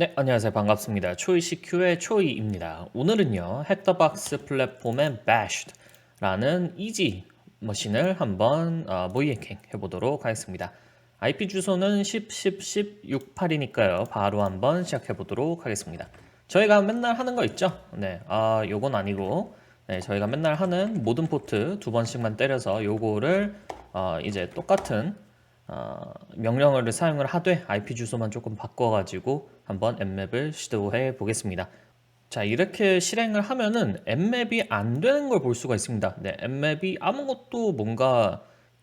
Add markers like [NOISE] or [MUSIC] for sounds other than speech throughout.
네, 안녕하세요. 반갑습니다. 초이 CQ의 초이입니다. 오늘은요, 헥터박스 플랫폼의 Bashed라는 이지 머신을 한번 어, 모이해킹 해보도록 하겠습니다. IP 주소는 10, 10, 10, 68이니까요. 바로 한번 시작해 보도록 하겠습니다. 저희가 맨날 하는 거 있죠? 네, 아, 요건 아니고, 네, 저희가 맨날 하는 모든 포트 두 번씩만 때려서 요거를 어, 이제 똑같은 어, 명령어를 사용을 하되 IP 주소만 조금 바꿔가지고 한번 앱맵을 시도해 보겠습니다. 자 이렇게 실행을 하면은 앱맵이 안 되는 걸 볼 수가 있습니다. 네, 앱맵이 아무것도 뭔가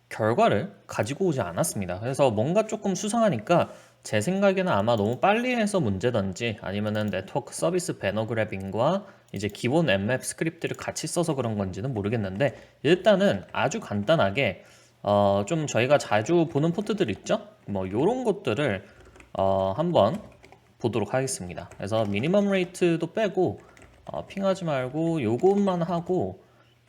결과를 가지고 오지 않았습니다. 그래서 뭔가 조금 수상하니까 제 생각에는 아마 너무 빨리 해서 문제던지 아니면은 네트워크 서비스 배너 그래빙과 이제 기본 앱맵 스크립트를 같이 써서 그런 건지는 모르겠는데 일단은 아주 간단하게 어, 좀 저희가 자주 보는 포트들 있죠? 뭐 요런 것들을 어, 한번 보도록 하겠습니다. 그래서 미니멈 레이트도 빼고 어, 핑하지 말고 요것만 하고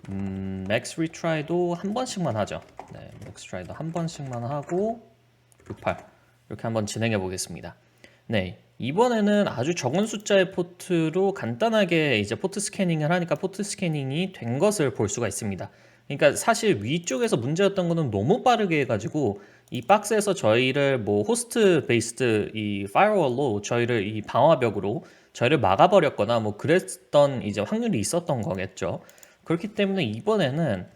음, 맥스 리트라이도 한 번씩만 하죠. 네, 맥스 트라이도 한 번씩만 하고 68 이렇게 한번 진행해 보겠습니다. 네, 이번에는 아주 적은 숫자의 포트로 간단하게 이제 포트 스캐닝을 하니까 포트 스캐닝이 된 것을 볼 수가 있습니다. 그러니까 사실 위쪽에서 문제였던 거는 너무 빠르게 해가지고 이 박스에서 저희를 뭐 호스트 베이스드 이 파이어월로 저희를 이 방화벽으로 저희를 막아버렸거나 뭐 그랬던 이제 확률이 있었던 거겠죠. 그렇기 때문에 이번에는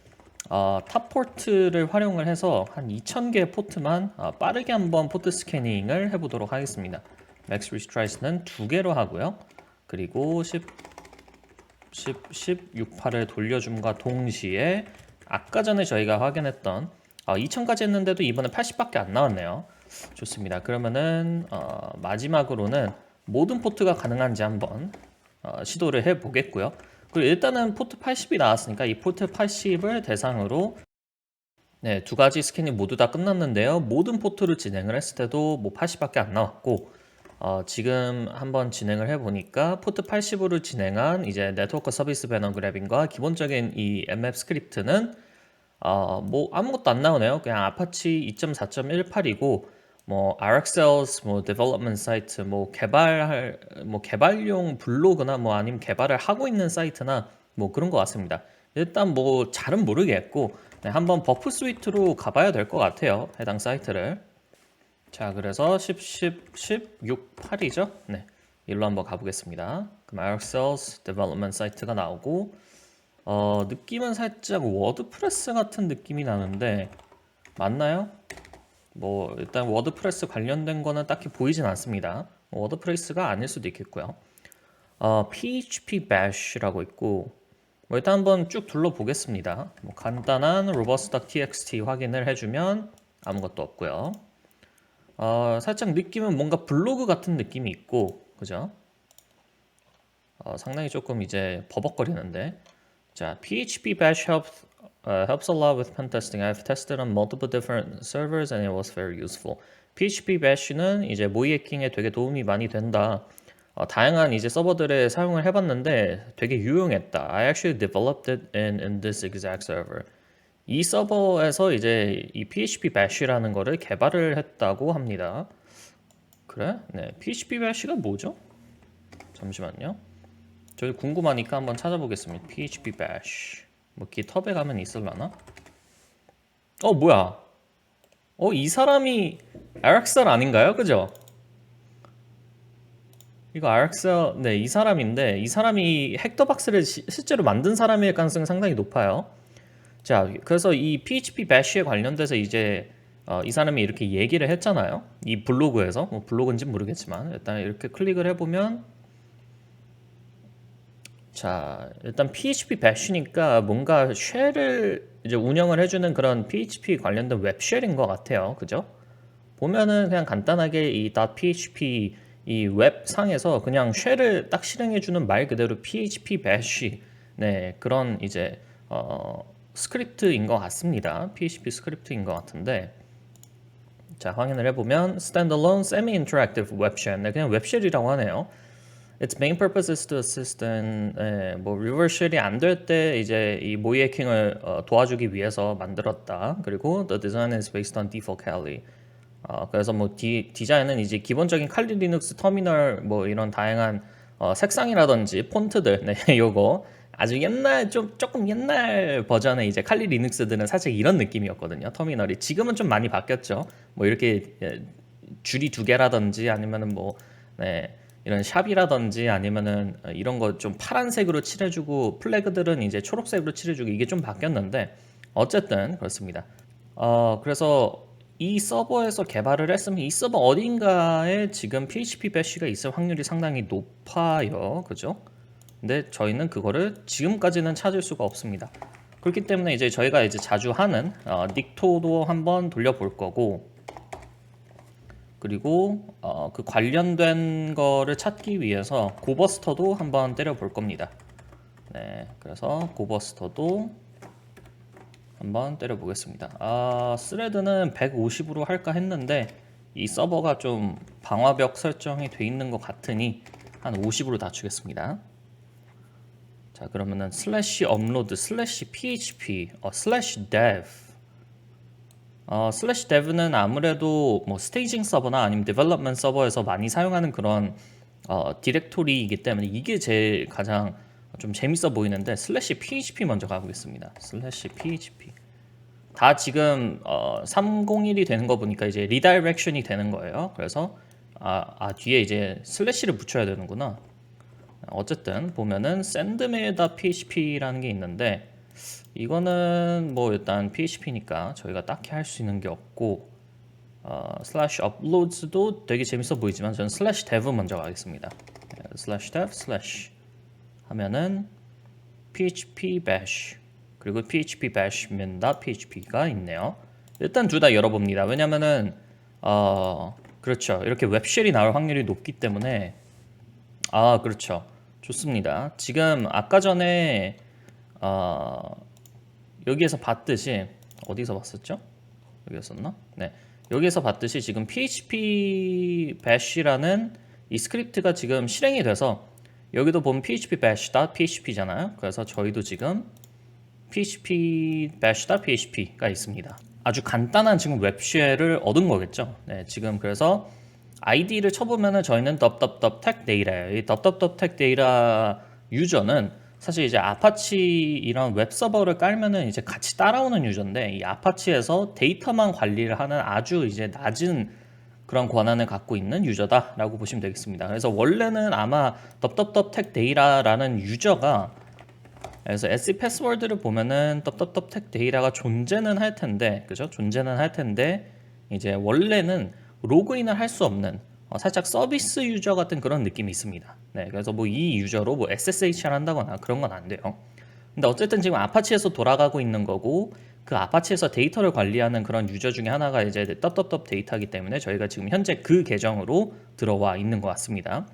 어, 탑 포트를 활용을 해서 한 2,000개 포트만 어, 빠르게 한번 포트 스캐닝을 해보도록 하겠습니다. 맥스 리스트라이스는 두 개로 하고요. 그리고 10, 10, 10, 68을 돌려줌과 동시에 아까 전에 저희가 확인했던 어, 2000까지 했는데도 이번에 80밖에 안 나왔네요. 좋습니다. 그러면은 어, 마지막으로는 모든 포트가 가능한지 한번 어, 시도를 해 보겠고요. 그리고 일단은 포트 80이 나왔으니까 이 포트 80을 대상으로 네, 두 가지 스캐닝 모두 다 끝났는데요. 모든 포트를 진행을 했을 때도 뭐 80밖에 안 나왔고 어, 지금 한번 진행을 해보니까 포트 80으로 진행한 이제 네트워크 서비스 배너 그래빙과 기본적인 이 앱맵 스크립트는 어, 뭐 아무것도 안 나오네요. 그냥 아파치 2.4.18이고 뭐 RxCells 뭐 데벨롭먼트 사이트 뭐 개발할 뭐 개발용 블로그나 뭐 아니면 개발을 하고 있는 사이트나 뭐 그런 것 같습니다. 일단 뭐 잘은 모르겠고 네, 한번 버프 스위트로 가봐야 될 것 같아요. 해당 사이트를. 자, 그래서 10, 10, 10, 6, 8이죠? 네. 일로 한번 가보겠습니다. 그럼 RxCells 데벨롭먼트 사이트가 나오고 어, 느낌은 살짝 워드프레스 같은 느낌이 나는데 맞나요? 뭐 일단 워드프레스 관련된 거는 딱히 보이진 않습니다. 워드프레스가 아닐 수도 있겠고요. 어, PHP Bash라고 있고 뭐 일단 한번 쭉 둘러보겠습니다. 뭐 간단한 robust.txt 확인을 해주면 아무것도 없고요. 어, 살짝 느낌은 뭔가 블로그 같은 느낌이 있고 그죠? 어, 상당히 조금 이제 버벅거리는데 자, PHP Bash helps uh, helps a lot with pen testing. I've tested on multiple different servers and it was very useful. PHP Bash는 이제 모의 해킹에 되게 도움이 많이 된다. 어, 다양한 이제 서버들에 사용을 해봤는데 되게 유용했다. I actually developed it in, in this exact server. 이 서버에서 이제 이 PHP Bash라는 거를 개발을 했다고 합니다. 그래? 네, PHP Bash가 뭐죠? 잠시만요. 저희 궁금하니까 한번 찾아보겠습니다. PHP Bash. 뭐 GitHub에 가면 있을라나? 어 뭐야? 어 이 사람이 RxL 아닌가요? 그죠? 이거 RxL 네이 사람인데 이 사람이 헥터박스를 시, 실제로 만든 사람일 가능성이 상당히 높아요. 자 그래서 이 PHP Bash에 관련돼서 이제 어, 이 사람이 이렇게 얘기를 했잖아요. 이 블로그에서 뭐 블로그인지 모르겠지만 일단 이렇게 클릭을 해보면 자, 일단 PHP bash니까 뭔가 쉘을 이제 운영을 해주는 그런 PHP 관련된 웹쉘인 것 같아요. 그죠? 보면은 그냥 간단하게 이 .php 이 웹상에서 그냥 쉘을 딱 실행해주는 말 그대로 PHP bash 네 그런 이제 어, 스크립트인 것 같습니다. PHP 스크립트인 것 같은데 자 확인을 해보면 standalone semi-interactive web shell 네, 그냥 웹쉘이라고 하네요. Its main purpose is to assist in 예, 뭐 리버셜이 안 될 때 이제 이 모의 해킹을 어, 도와주기 위해서 만들었다. 그리고 the design is based on default Kali. 어, 그래서 뭐 디, 디자인은 이제 기본적인 칼리 리눅스 터미널 뭐 이런 다양한 어, 색상이라든지 폰트들 네, [LAUGHS] 요거 아주 옛날 좀 조금 옛날 버전의 이제 칼리 리눅스들은 살짝 이런 느낌이었거든요. 터미널이 지금은 좀 많이 바뀌었죠. 뭐 이렇게 예, 줄이 두 개라든지 아니면은 뭐 네, 이런 샵이라든지 아니면은 이런 거 좀 파란색으로 칠해주고 플래그들은 이제 초록색으로 칠해주고 이게 좀 바뀌었는데 어쨌든 그렇습니다. 어 그래서 이 서버에서 개발을 했으면 이 서버 어딘가에 지금 PHP 배시가 있을 확률이 상당히 높아요. 그죠? 근데 저희는 그거를 지금까지는 찾을 수가 없습니다. 그렇기 때문에 이제 저희가 이제 자주 하는 어, 닉토도 한번 돌려볼 거고 그리고 어, 그 관련된 거를 찾기 위해서 고버스터도 한번 때려 볼 겁니다. 네, 그래서 고버스터도 한번 때려 보겠습니다. 아, 스레드는 150으로 할까 했는데 이 서버가 좀 방화벽 설정이 돼 있는 것 같으니 한 50으로 낮추겠습니다. 자, 그러면은 슬래시 업로드 슬래시 php 어, 슬래시 dev 어, 슬래시 dev는 아무래도 뭐 스테이징 서버나 아니면 디벨롭먼트 서버에서 많이 사용하는 그런 어, 디렉토리이기 때문에 이게 제일 가장 좀 재밌어 보이는데 슬래시 php 먼저 가보겠습니다. 슬래시 php 다 지금 어, 301이 되는 거 보니까 이제 리다이렉션이 되는 거예요. 그래서 아, 아 뒤에 이제 슬래시를 붙여야 되는구나. 어쨌든 보면은 sendme.php라는 게 있는데 이거는 뭐 일단 PHP니까 저희가 딱히 할 수 있는 게 없고 어, slash uploads도 되게 재밌어 보이지만 저는 slash dev 먼저 가겠습니다. 네, slash dev slash 하면은 php bash 그리고 php bash min.php가 있네요. 일단 둘 다 열어봅니다. 왜냐면은 어 그렇죠. 이렇게 웹쉘이 나올 확률이 높기 때문에 아 그렇죠. 좋습니다. 지금 아까 전에 어, 여기에서 봤듯이 어디서 봤었죠? 여기였었나? 네. 여기에서 봤듯이 지금 php bash라는 이 스크립트가 지금 실행이 돼서 여기도 보면 php bash.php잖아요. 그래서 저희도 지금 php bash.php가 있습니다. 아주 간단한 지금 웹쉘을 얻은 거겠죠. 네, 지금 그래서 id를 쳐보면은 저희는 www data예요. 이 www data 유저는 사실 이제 아파치 이런 웹 서버를 깔면은 이제 같이 따라오는 유저인데 이 아파치에서 데이터만 관리를 하는 아주 이제 낮은 그런 권한을 갖고 있는 유저다라고 보시면 되겠습니다. 그래서 원래는 아마 덥덥덥텍 데이라라는 유저가 그래서 SE 패스워드를 보면은 덥덥덥텍 데이라가 존재는 할 텐데 그죠? 존재는 할 텐데 이제 원래는 로그인을 할 수 없는 어, 살짝 서비스 유저 같은 그런 느낌이 있습니다. 네, 그래서 뭐 이 유저로 뭐 SSH를 한다거나 그런 건 안 돼요. 근데 어쨌든 지금 아파치에서 돌아가고 있는 거고 그 아파치에서 데이터를 관리하는 그런 유저 중에 하나가 이제 떡떡떡 데이터이기 때문에 저희가 지금 현재 그 계정으로 들어와 있는 것 같습니다.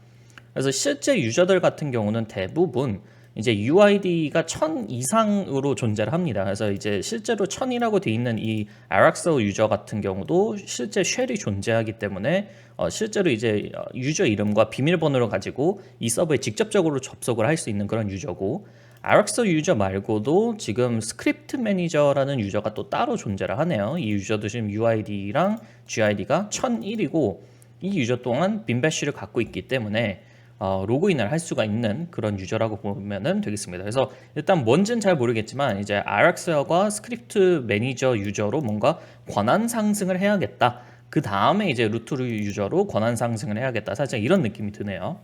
그래서 실제 유저들 같은 경우는 대부분 이제 UID가 1000 이상으로 존재를 합니다. 그래서 이제 실제로 1000이라고 돼 있는 이 아락서 유저 같은 경우도 실제 쉘이 존재하기 때문에 어 실제로 이제 유저 이름과 비밀번호를 가지고 이 서버에 직접적으로 접속을 할 수 있는 그런 유저고 아락서 유저 말고도 지금 스크립트 매니저라는 유저가 또 따로 존재를 하네요. 이 유저도 지금 UID랑 GID가 1001이고 이 유저 또한 빈배쉬를 갖고 있기 때문에 어, 로그인을 할 수가 있는 그런 유저라고 보면 되겠습니다. 그래서 일단 뭔지는 잘 모르겠지만 이제 RxWare과 스크립트 매니저 유저로 뭔가 권한 상승을 해야겠다. 그 다음에 이제 루트 유저로 권한 상승을 해야겠다. 살짝 이런 느낌이 드네요.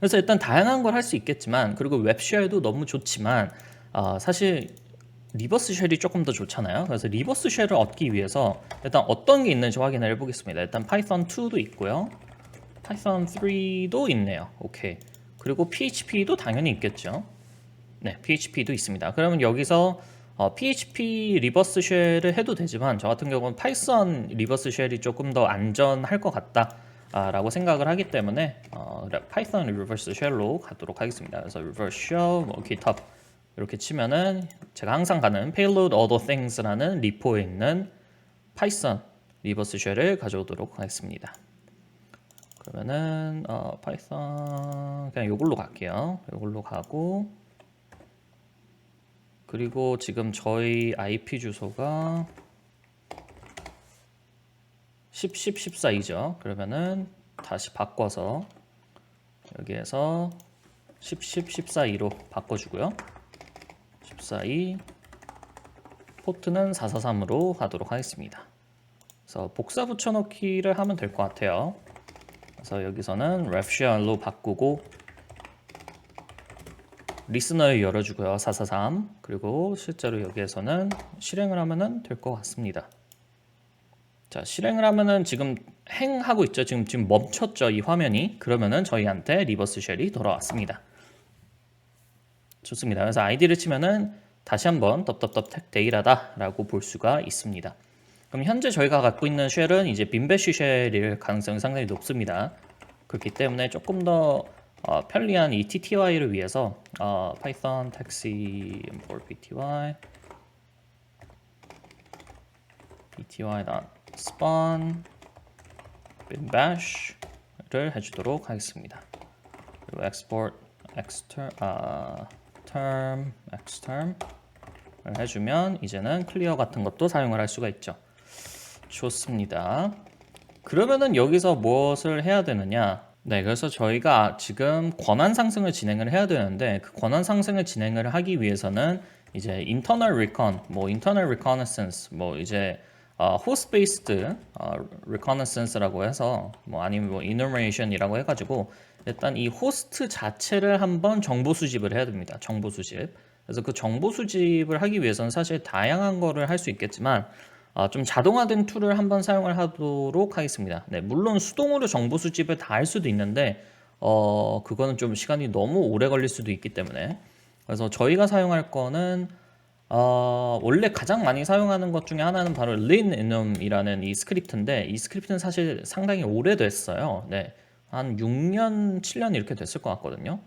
그래서 일단 다양한 걸 할 수 있겠지만 그리고 웹쉘도 너무 좋지만 어, 사실 리버스 쉘이 조금 더 좋잖아요. 그래서 리버스 쉘을 얻기 위해서 일단 어떤 게 있는지 확인을 해보겠습니다. 일단 파이썬 2도 있고요. 파이썬 3도 있네요. 오케이. 그리고 PHP도 당연히 있겠죠. 네, PHP도 있습니다. 그러면 여기서 어, PHP 리버스 쉘을 해도 되지만 저 같은 경우는 파이썬 리버스 쉘이 조금 더 안전할 것 같다. 라고 생각을 하기 때문에 어, 파이썬 리버스 쉘로 가도록 하겠습니다. 그래서 리버스 쉘, 뭐 GitHub 이렇게 치면은 제가 항상 가는 payload other things라는 리포에 있는 파이썬 리버스 쉘을 가져오도록 하겠습니다. 그러면은 어, 파이썬 그냥 이걸로 갈게요. 이걸로 가고 그리고 지금 저희 IP 주소가 10, 10, 14이죠. 그러면은 다시 바꿔서 여기에서 10, 10, 14, 2로 바꿔주고요. 14, 2 포트는 443으로 하도록 하겠습니다. 그래서 복사 붙여넣기를 하면 될 것 같아요. 그래서 여기서는 refshare로 바꾸고 리스너를 열어주고요. 443 그리고 실제로 여기에서는 실행을 하면은 될 것 같습니다. 자 실행을 하면은 지금 행하고 있죠. 지금 지금 멈췄죠. 이 화면이 그러면은 저희한테 리버스 쉘이 돌아왔습니다. 좋습니다. 그래서 아이디를 치면은 다시 한번 덥덥덥 택 데이라다라고 볼 수가 있습니다. 그럼 현재 저희가 갖고 있는 쉘은 이제 빈배쉬 쉘일 가능성이 상당히 높습니다. 그렇기 때문에 조금 더 어, 편리한 이 TTY를 위해서 어, Python taxi import pty pty.spawn bin bash를 해주도록 하겠습니다. 그리고 export exter 아, term xterm을 해주면 이제는 클리어 같은 것도 사용을 할 수가 있죠. 좋습니다. 그러면은 여기서 무엇을 해야 되느냐? 네, 그래서 저희가 지금 권한 상승을 진행을 해야 되는데 그 권한 상승을 진행을 하기 위해서는 이제 internal recon, 뭐 internal reconnaissance, 뭐 이제 어, host based 어, reconnaissance라고 해서 뭐 아니면 뭐 enumeration이라고 해 가지고 일단 이 호스트 자체를 한번 정보 수집을 해야 됩니다. 정보 수집. 그래서 그 정보 수집을 하기 위해서는 사실 다양한 거를 할 수 있겠지만 어, 좀 자동화된 툴을 한번 사용을 하도록 하겠습니다. 네, 물론 수동으로 정보 수집을 다 할 수도 있는데 어, 그거는 좀 시간이 너무 오래 걸릴 수도 있기 때문에 그래서 저희가 사용할 거는 어, 원래 가장 많이 사용하는 것 중에 하나는 바로 linenum이라는 이 스크립트인데 이 스크립트는 사실 상당히 오래됐어요. 네, 한 6년, 7년 이렇게 됐을 것 같거든요.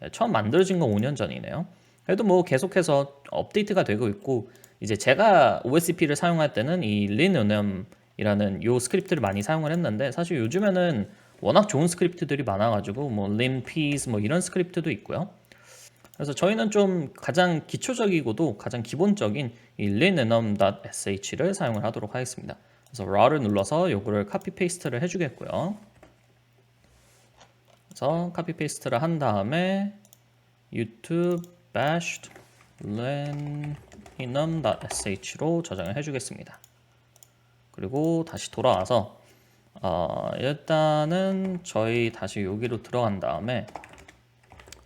네, 처음 만들어진 건 5년 전이네요. 그래도 뭐 계속해서 업데이트가 되고 있고 이제 제가 OSP를 사용할 때는 이 linenum이라는 요 스크립트를 많이 사용을 했는데 사실 요즘에는 워낙 좋은 스크립트들이 많아가지고 뭐 linpeas 뭐 이런 스크립트도 있고요. 그래서 저희는 좀 가장 기초적이고도 가장 기본적인 이 linenum.sh를 사용을 하도록 하겠습니다. 그래서 raw를 눌러서 요거를 카피 페이스트를 해주겠고요. 그래서 카피 페이스트를 한 다음에 youtube bashed linenum.sh로 저장을 해주겠습니다. 그리고 다시 돌아와서 어, 일단은 저희 다시 여기로 들어간 다음에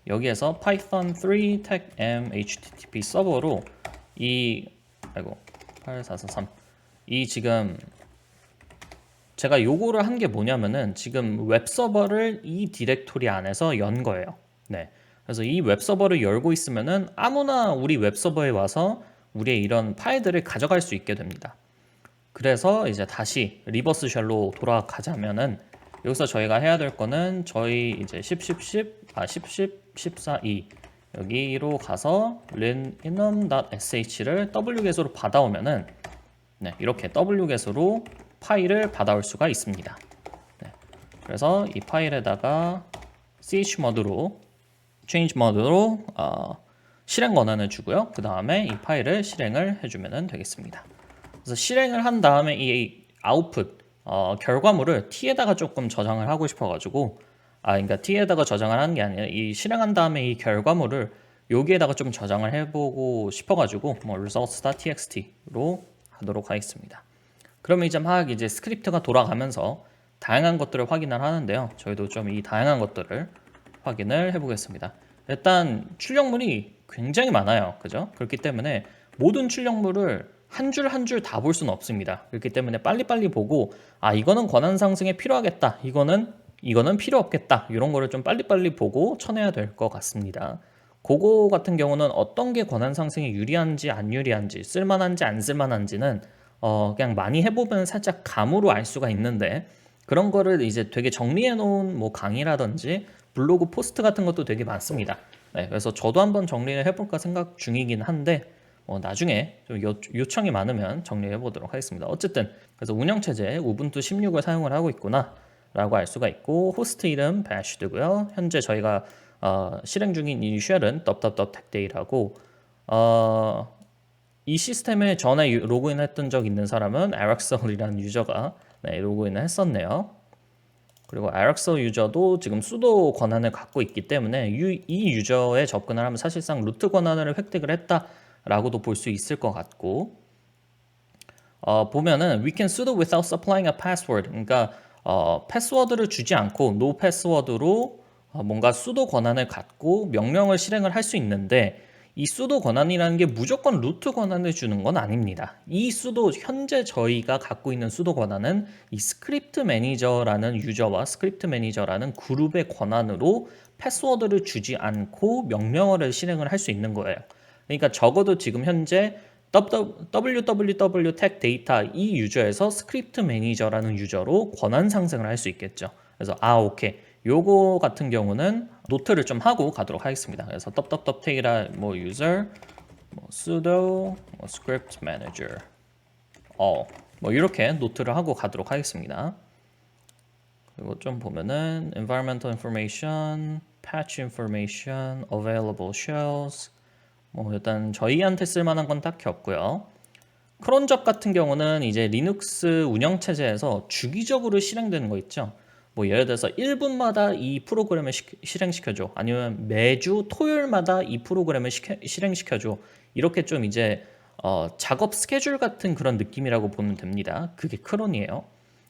여기에서 python 3 tag m http 서버로 이 아이고 8443 이 지금 제가 요거를 한 게 뭐냐면은 지금 웹 서버를 이 디렉토리 안에서 연 거예요. 네. 그래서 이 웹 서버를 열고 있으면은 아무나 우리 웹 서버에 와서 우리의 이런 파일들을 가져갈 수 있게 됩니다. 그래서 이제 다시 리버스 쉘로 돌아가자면은 여기서 저희가 해야 될 거는 저희 이제 10, 10, 10, 아 10, 10, 14, 2 여기로 가서 linenum.sh를 wget으로 받아오면은 네, 이렇게 wget으로 파일을 받아올 수가 있습니다. 네, 그래서 이 파일에다가 chmod로 change mode로 어, 실행 권한을 주고요. 그 다음에 이 파일을 실행을 해주면 되겠습니다. 그래서 실행을 한 다음에 이 output 어, 결과물을 t에다가 조금 저장을 하고 싶어가지고 아 그러니까 t에다가 저장을 하는 게 아니라 이 실행한 다음에 이 결과물을 여기에다가 좀 저장을 해보고 싶어가지고 뭐 results.txt로 하도록 하겠습니다. 그러면 이제 막 이제 스크립트가 돌아가면서 다양한 것들을 확인을 하는데요. 저희도 좀 이 다양한 것들을 확인을 해보겠습니다. 일단 출력물이 굉장히 많아요. 그죠? 그렇기 때문에 모든 출력물을 한 줄 한 줄 다 볼 수는 없습니다. 그렇기 때문에 빨리빨리 보고 아 이거는 권한 상승에 필요하겠다. 이거는 이거는 필요 없겠다. 이런 거를 좀 빨리빨리 보고 쳐내야 될 것 같습니다. 그거 같은 경우는 어떤 게 권한 상승에 유리한지 안 유리한지 쓸만한지 안 쓸만한지는 어 그냥 많이 해보면 살짝 감으로 알 수가 있는데 그런 거를 이제 되게 정리해 놓은 뭐 강의라든지 블로그 포스트 같은 것도 되게 많습니다. 네, 그래서 저도 한번 정리를 해볼까 생각 중이긴 한데 어, 나중에 좀 요, 요청이 많으면 정리해 보도록 하겠습니다. 어쨌든 그래서 운영체제 우분투 16을 사용을 하고 있구나 라고 알 수가 있고 호스트 이름 bash드고요. 현재 저희가 어, 실행 중인 이 쉘은 덥덥덥 택데이라고 어, 이 시스템에 전에 로그인했던 적 있는 사람은 에락셀이라는 유저가 네, 로그인을 했었네요. 그리고 Rxel 유저도 지금 수도 권한을 갖고 있기 때문에 유, 이 유저에 접근을 하면 사실상 루트 권한을 획득을 했다라고도 볼 수 있을 것 같고 어, 보면은 we can sudo without supplying a password. 그러니까 어, 패스워드를 주지 않고 no 패스워드로 어, 뭔가 수도 권한을 갖고 명령을 실행을 할 수 있는데 이 수도 권한이라는 게 무조건 루트 권한을 주는 건 아닙니다. 이 수도 현재 저희가 갖고 있는 수도 권한은 이 스크립트 매니저라는 유저와 스크립트 매니저라는 그룹의 권한으로 패스워드를 주지 않고 명령어를 실행을 할 수 있는 거예요. 그러니까 적어도 지금 현재 www tech 데이터 이 유저에서 스크립트 매니저라는 유저로 권한 상승을 할 수 있겠죠. 그래서 아 오케이 요거 같은 경우는 노트를 좀 하고 가도록 하겠습니다. 그래서 떡떡떡 테이라 뭐 user 뭐 sudo 뭐 script manager 어뭐 이렇게 노트를 하고 가도록 하겠습니다. 그리고 좀 보면은 environmental information, patch information, available shells 뭐 일단 저희한테 쓸 만한 건 딱히 없고요. 크론적 같은 경우는 이제 리눅스 운영 체제에서 주기적으로 실행되는 거 있죠. 뭐 예를 들어서 1분마다 이 프로그램을 시, 실행시켜줘. 아니면 매주 토요일마다 이 프로그램을 시켜, 실행시켜줘. 이렇게 좀 이제 어, 작업 스케줄 같은 그런 느낌이라고 보면 됩니다. 그게 크론이에요.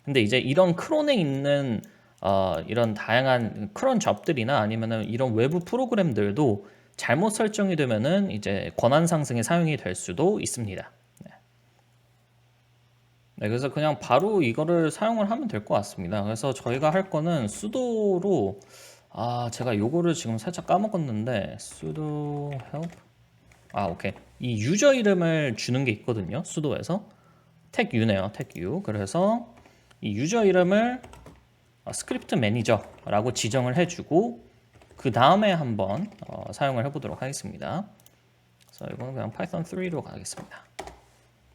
근데 이제 이런 크론에 있는 어, 이런 다양한 크론 잡들이나 아니면은 이런 외부 프로그램들도 잘못 설정이 되면은 이제 권한 상승에 사용이 될 수도 있습니다. 네. 네, 그래서 그냥 바로 이거를 사용을 하면 될 것 같습니다. 그래서 저희가 할 거는 sudo로 아 제가 요거를 지금 살짝 까먹었는데 sudo help 아 오케이 이 유저 이름을 주는 게 있거든요. sudo에서 tag u네요. tag u 그래서 이 유저 이름을 스크립트 매니저라고 지정을 해주고 그 다음에 한번 어, 사용을 해보도록 하겠습니다. 그래서 이거는 그냥 파이썬 3로 가겠습니다.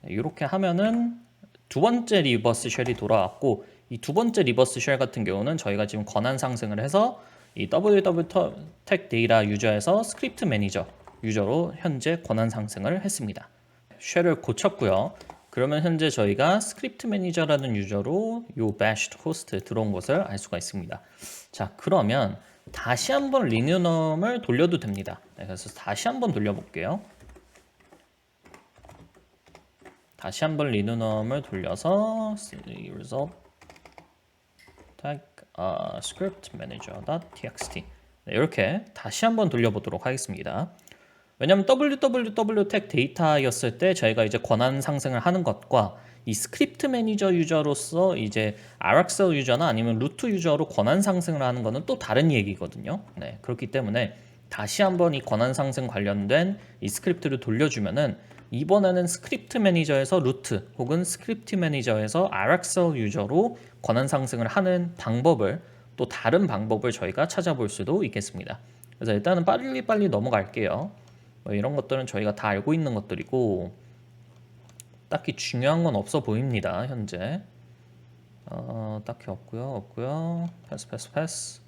이렇게 하면은 두 번째 리버스 쉘이 돌아왔고 이 두 번째 리버스 쉘 같은 경우는 저희가 지금 권한 상승을 해서 이 www tech data 유저에서 스크립트 매니저 유저로 현재 권한 상승을 했습니다. 쉘을 고쳤고요. 그러면 현재 저희가 스크립트 매니저라는 유저로 요 bashed 호스트 들어온 것을 알 수가 있습니다. 자, 그러면 다시 한번 리뉴넘을 돌려도 됩니다. 네, 그래서 다시 한번 돌려볼게요. 다시 한번 리뉴넘을 돌려서 result tag uh, script manager.txt 네, 이렇게 다시 한번 돌려보도록 하겠습니다. 왜냐하면 www tag 데이터였을 때 저희가 이제 권한 상승을 하는 것과 이 스크립트 매니저 유저로서 이제 RXL 유저나 아니면 루트 유저로 권한 상승을 하는 것은 또 다른 얘기거든요. 네, 그렇기 때문에 다시 한번 이 권한 상승 관련된 이 스크립트를 돌려주면은 이번에는 스크립트 매니저에서 루트 혹은 스크립트 매니저에서 RXL 유저로 권한 상승을 하는 방법을 또 다른 방법을 저희가 찾아볼 수도 있겠습니다. 그래서 일단은 빨리 빨리 넘어갈게요. 뭐 이런 것들은 저희가 다 알고 있는 것들이고 딱히 중요한 건 없어 보입니다. 현재 어, 딱히 없고요. 없고요. 패스 패스 패스.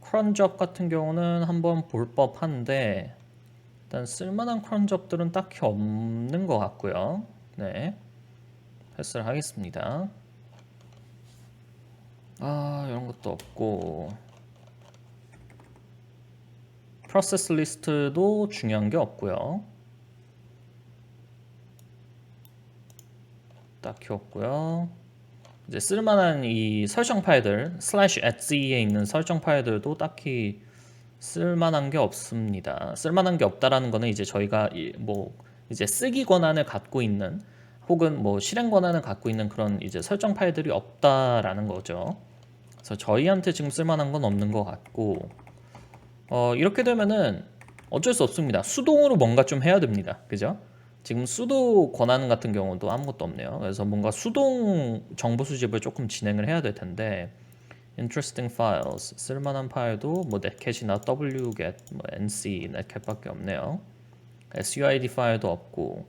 크런적 같은 경우는 한번 볼 법한데 일단 쓸만한 크런적들은 딱히 없는 것 같고요. 네. 패스를 하겠습니다. 아 이런 것도 없고 프로세스 리스트도 중요한 게 없고요. 딱히 없고요. 이제 쓸만한 이 설정 파일들 slash etc에 있는 설정 파일들도 딱히 쓸만한 게 없습니다. 쓸만한 게 없다라는 거는 이제 저희가 뭐 이제 쓰기 권한을 갖고 있는 혹은 뭐 실행 권한을 갖고 있는 그런 이제 설정 파일들이 없다라는 거죠. 그래서 저희한테 지금 쓸만한 건 없는 것 같고 어 이렇게 되면은 어쩔 수 없습니다. 수동으로 뭔가 좀 해야 됩니다. 그죠? 지금 수도 권한 같은 경우도 아무것도 없네요. 그래서 뭔가 수동 정보 수집을 조금 진행을 해야 될 텐데 interesting files 쓸만한 파일도 뭐 netcat이나 wget, 뭐 nc, netcat밖에 없네요. suid 파일도 없고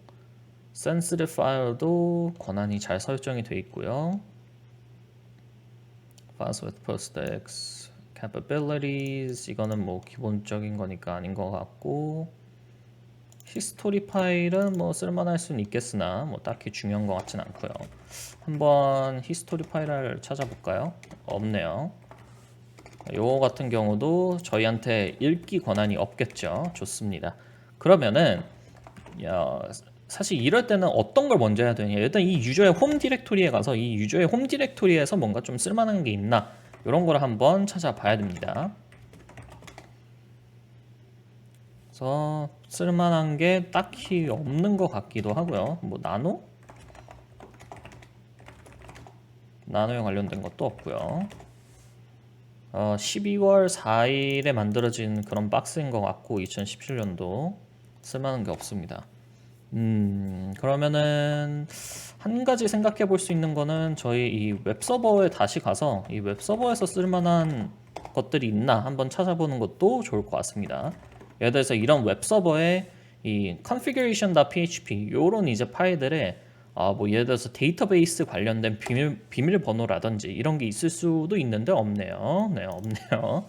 sensitive 파일도 권한이 잘 설정이 돼 있고요. files with postx capabilities 이거는 뭐 기본적인 거니까 아닌 것 같고 히스토리 파일은 뭐 쓸만할 수는 있겠으나 뭐 딱히 중요한 것 같진 않고요. 한번 히스토리 파일을 찾아볼까요? 없네요. 요거 같은 경우도 저희한테 읽기 권한이 없겠죠. 좋습니다. 그러면은 야, 사실 이럴 때는 어떤 걸 먼저 해야 되냐? 일단 이 유저의 홈 디렉토리에 가서 이 유저의 홈 디렉토리에서 뭔가 좀 쓸만한 게 있나? 이런 걸 한번 찾아봐야 됩니다. 그래서 쓸만한 게 딱히 없는 것 같기도 하고요. 뭐 나노? 나노에 관련된 것도 없고요. 어, 12월 4일에 만들어진 그런 박스인 것 같고 2017년도 쓸만한 게 없습니다. 음, 그러면은 한 가지 생각해 볼 수 있는 거는 저희 이 웹서버에 다시 가서 이 웹서버에서 쓸만한 것들이 있나 한번 찾아보는 것도 좋을 것 같습니다. 예를 들어서 이런 웹 서버에 이 configuration.php 요런 이제 파일들에 아, 뭐 예를 들어서 데이터베이스 관련된 비밀 비밀번호라든지 이런 게 있을 수도 있는데 없네요. 네, 없네요.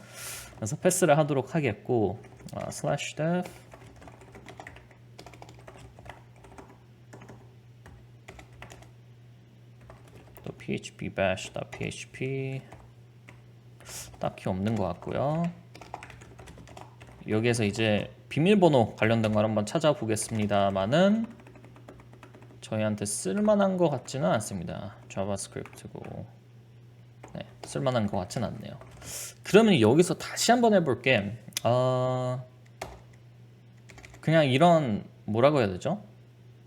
그래서 패스를 하도록 하겠고 아, slash dev 또 php bash.php 딱히 없는 것 같고요. 여기에서 이제 비밀번호 관련된 걸 한번 찾아보겠습니다만은 저희한테 쓸만한 것 같지는 않습니다. 자바스크립트고 네, 쓸만한 것 같지는 않네요. 그러면 여기서 다시 한번 해볼게. 어, 그냥 이런 뭐라고 해야 되죠?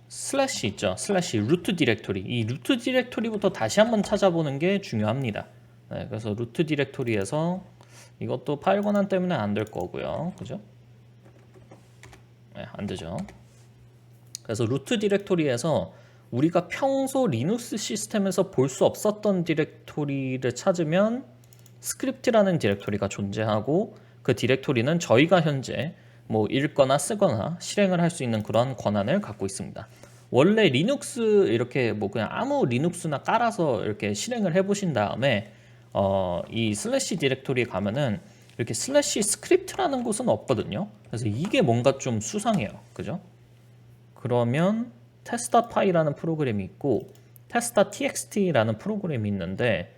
슬래시 있죠. 슬래시 루트 디렉토리. 이 루트 디렉토리부터 다시 한번 찾아보는 게 중요합니다. 네, 그래서 루트 디렉토리에서 이것도 파일 권한 때문에 안 될 거고요. 그죠? 네, 안 되죠. 그래서 루트 디렉토리에서 우리가 평소 리눅스 시스템에서 볼 수 없었던 디렉토리를 찾으면 스크립트라는 디렉토리가 존재하고 그 디렉토리는 저희가 현재 뭐 읽거나 쓰거나 실행을 할 수 있는 그런 권한을 갖고 있습니다. 원래 리눅스 이렇게 뭐 그냥 아무 리눅스나 깔아서 이렇게 실행을 해보신 다음에 어, 이 슬래시 디렉토리에 가면은 이렇게 슬래시 스크립트라는 곳은 없거든요. 그래서 이게 뭔가 좀 수상해요. 그죠? 그러면 테스타 파이라는 프로그램이 있고 테스타.txt라는 프로그램이 있는데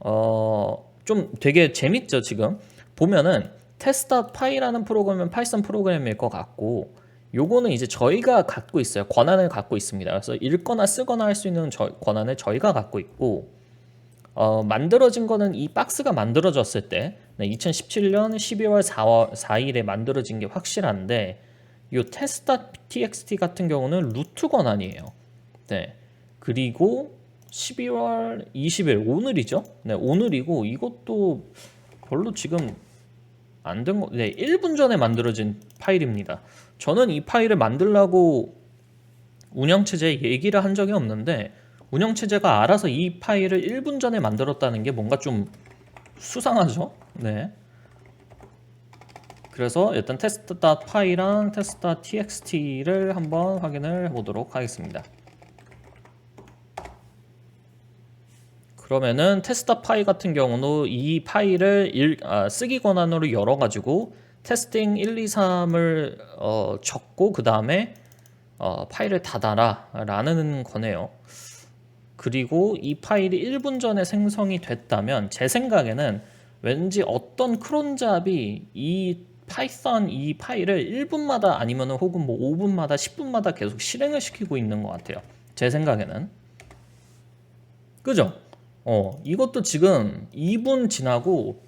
어, 좀 되게 재밌죠 지금 보면은 테스타 파이라는 프로그램은 파이썬 프로그램일 것 같고 요거는 이제 저희가 갖고 있어요 권한을 갖고 있습니다 그래서 읽거나 쓰거나 할 수 있는 저, 권한을 저희가 갖고 있고 어, 만들어진 거는 이 박스가 만들어졌을 때 네, 2017년 12월 4월 4일에 만들어진 게 확실한데 이 test.txt 같은 경우는 루트 권한이에요. 네. 그리고 12월 20일 오늘이죠. 네, 오늘이고 이것도 별로 지금 안 된 거, 네, 1분 전에 만들어진 파일입니다. 저는 이 파일을 만들라고 운영체제에 얘기를 한 적이 없는데 운영체제가 알아서 이 파일을 1분 전에 만들었다는 게 뭔가 좀 수상하죠? 네. 그래서 일단 test.py랑 test.txt를 한번 확인을 해보도록 하겠습니다. 그러면은 test.py 같은 경우는 이 파일을 일, 아, 쓰기 권한으로 열어가지고 테스팅 1, 2, 3을 어, 적고 그 다음에 어, 파일을 닫아라 라는 거네요. 그리고 이 파일이 1분 전에 생성이 됐다면 제 생각에는 왠지 어떤 크론 잡이 이 파이썬 이 파일을 1분마다 아니면 혹은 뭐 5분마다 10분마다 계속 실행을 시키고 있는 것 같아요. 제 생각에는. 그죠? 어, 이것도 지금 2분 지나고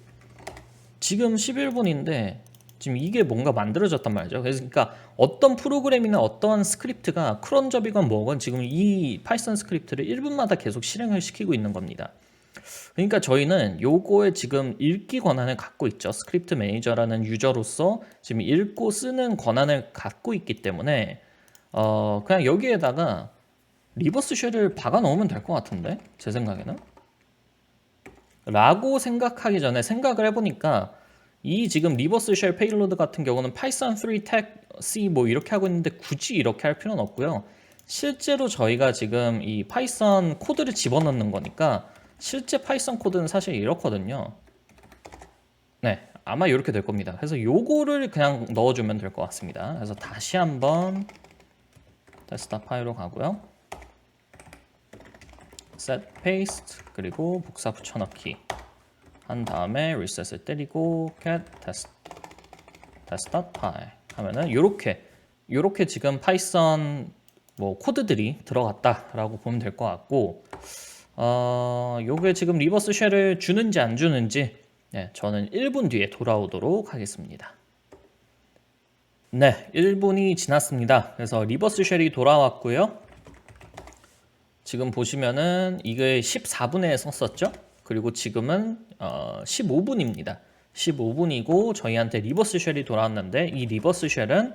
지금 11분인데 지금 이게 뭔가 만들어졌단 말이죠. 그래서 그러니까 어떤 프로그램이나 어떠한 스크립트가 크론접이건 뭐건 지금 이 파이썬 스크립트를 1분마다 계속 실행을 시키고 있는 겁니다. 그러니까 저희는 요거에 지금 읽기 권한을 갖고 있죠. 스크립트 매니저라는 유저로서 지금 읽고 쓰는 권한을 갖고 있기 때문에 어 그냥 여기에다가 리버스 쉘을 박아 넣으면 될 것 같은데 제 생각에는 라고 생각하기 전에 생각을 해보니까 이 지금 리버스 쉘 페일로드 같은 경우는 파이썬 3 tag C 뭐 이렇게 하고 있는데 굳이 이렇게 할 필요는 없고요. 실제로 저희가 지금 이 파이썬 코드를 집어넣는 거니까 실제 파이썬 코드는 사실 이렇거든요. 네, 아마 이렇게 될 겁니다. 그래서 요거를 그냥 넣어주면 될 것 같습니다. 그래서 다시 한번 데스크탑 파일로 가고요. set paste 그리고 복사 붙여넣기 한 다음에 reset을 때리고 cat test test.py 하면은 요렇게 요렇게 지금 파이썬 뭐 코드들이 들어갔다라고 보면 될 것 같고 어 요게 지금 리버스 쉘을 주는지 안 주는지 네, 저는 1분 뒤에 돌아오도록 하겠습니다. 네, 1분이 지났습니다. 그래서 리버스 쉘이 돌아왔고요. 지금 보시면은 이게 14분에 썼었죠? 그리고 지금은 어, 15분입니다. 15분이고 저희한테 리버스 쉘이 돌아왔는데 이 리버스 쉘은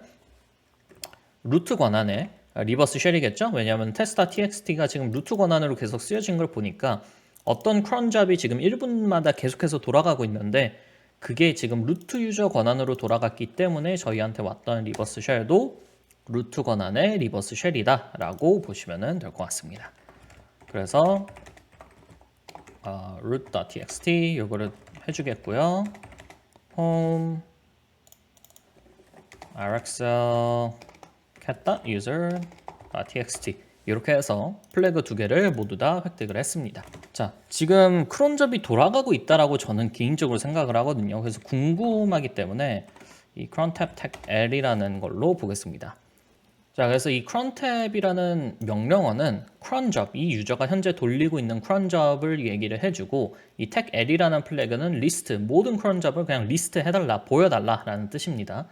루트 권한에 아, 리버스 쉘이겠죠? 왜냐하면 test.txt가 지금 루트 권한으로 계속 쓰여진 걸 보니까 어떤 크런 잡이 지금 1분마다 계속해서 돌아가고 있는데 그게 지금 루트 유저 권한으로 돌아갔기 때문에 저희한테 왔던 리버스 쉘도 루트 권한의 리버스 쉘이다 라고 보시면 될 것 같습니다. 그래서 어, root.txt 요거를 해주겠고요. home rxl cat.user.txt 이렇게 해서 플래그 두 개를 모두 다 획득을 했습니다. 자, 지금 크론잡이 돌아가고 있다라고 저는 개인적으로 생각을 하거든요. 그래서 궁금하기 때문에 이 crontab tag l이라는 걸로 보겠습니다. 자, 그래서 이 crontab이라는 명령어는 cronjob, 이 유저가 현재 돌리고 있는 cronjob을 얘기를 해주고 이 tag l이라는 플래그는 리스트, 모든 cronjob을 그냥 리스트 해달라, 보여달라 라는 뜻입니다.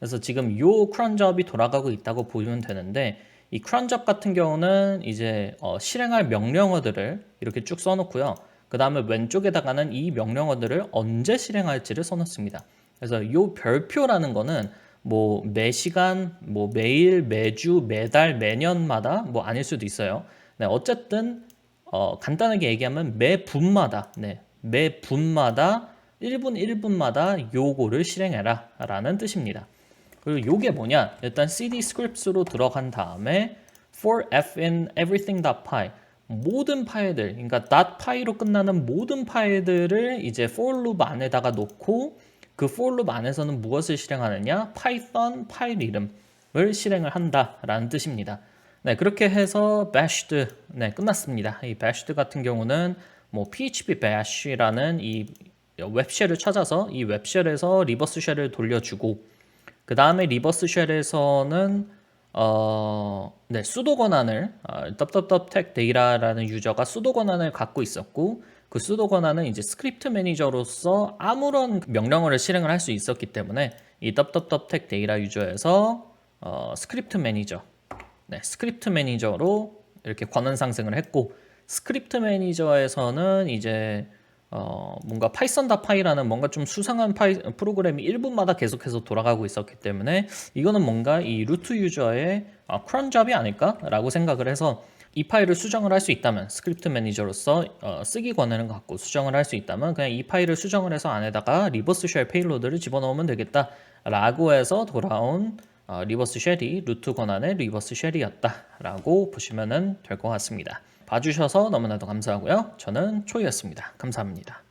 그래서 지금 요 cronjob이 돌아가고 있다고 보면 되는데 이 cronjob 같은 경우는 이제 어, 실행할 명령어들을 이렇게 쭉 써놓고요. 그 다음에 왼쪽에다가는 이 명령어들을 언제 실행할지를 써놓습니다. 그래서 요 별표라는 거는 뭐 매시간, 뭐 매일, 매주, 매달, 매년마다 뭐 아닐 수도 있어요. 네, 어쨌든 어, 간단하게 얘기하면 매 분마다, 네, 매 분마다 1분 1분마다 요거를 실행해라 라는 뜻입니다. 그리고 요게 뭐냐? 일단 cd scripts로 들어간 다음에 for f in everything.py 모든 파일들, 그러니까 .py로 끝나는 모든 파일들을 이제 for loop 안에다가 놓고 그 for loop 안에서는 무엇을 실행하느냐? 파이썬 파일 이름을 실행을 한다라는 뜻입니다. 네, 그렇게 해서 bashed 네, 끝났습니다. 이 bashed 같은 경우는 뭐 php bash라는 이 웹쉘을 찾아서 이 웹쉘에서 리버스 쉘을 돌려주고 그 다음에 리버스 쉘에서는 어, 네, 수도 권한을 어, 덥덥덥텍 데이라라는 유저가 수도 권한을 갖고 있었고 그 수도 권한은 이제 스크립트 매니저로서 아무런 명령어를 실행을 할 수 있었기 때문에 이 덥덥덥텍 데이라 유저에서 어, 스크립트 매니저, 네, 스크립트 매니저로 이렇게 권한 상승을 했고 스크립트 매니저에서는 이제 어, 뭔가 파이썬.py라는 뭔가 좀 수상한 파이, 프로그램이 1분마다 계속해서 돌아가고 있었기 때문에 이거는 뭔가 이 루트 유저의 어, 크런 잡이 아닐까라고 생각을 해서 이 파일을 수정을 할 수 있다면 스크립트 매니저로서 어, 쓰기 권한을 갖고 수정을 할 수 있다면 그냥 이 파일을 수정을 해서 안에다가 리버스 쉘 페일로드를 집어넣으면 되겠다 라고 해서 돌아온 어, 리버스 쉘이 루트 권한의 리버스 쉘이었다 라고 보시면 될 것 같습니다. 봐주셔서 너무나도 감사하고요. 저는 초이였습니다. 감사합니다.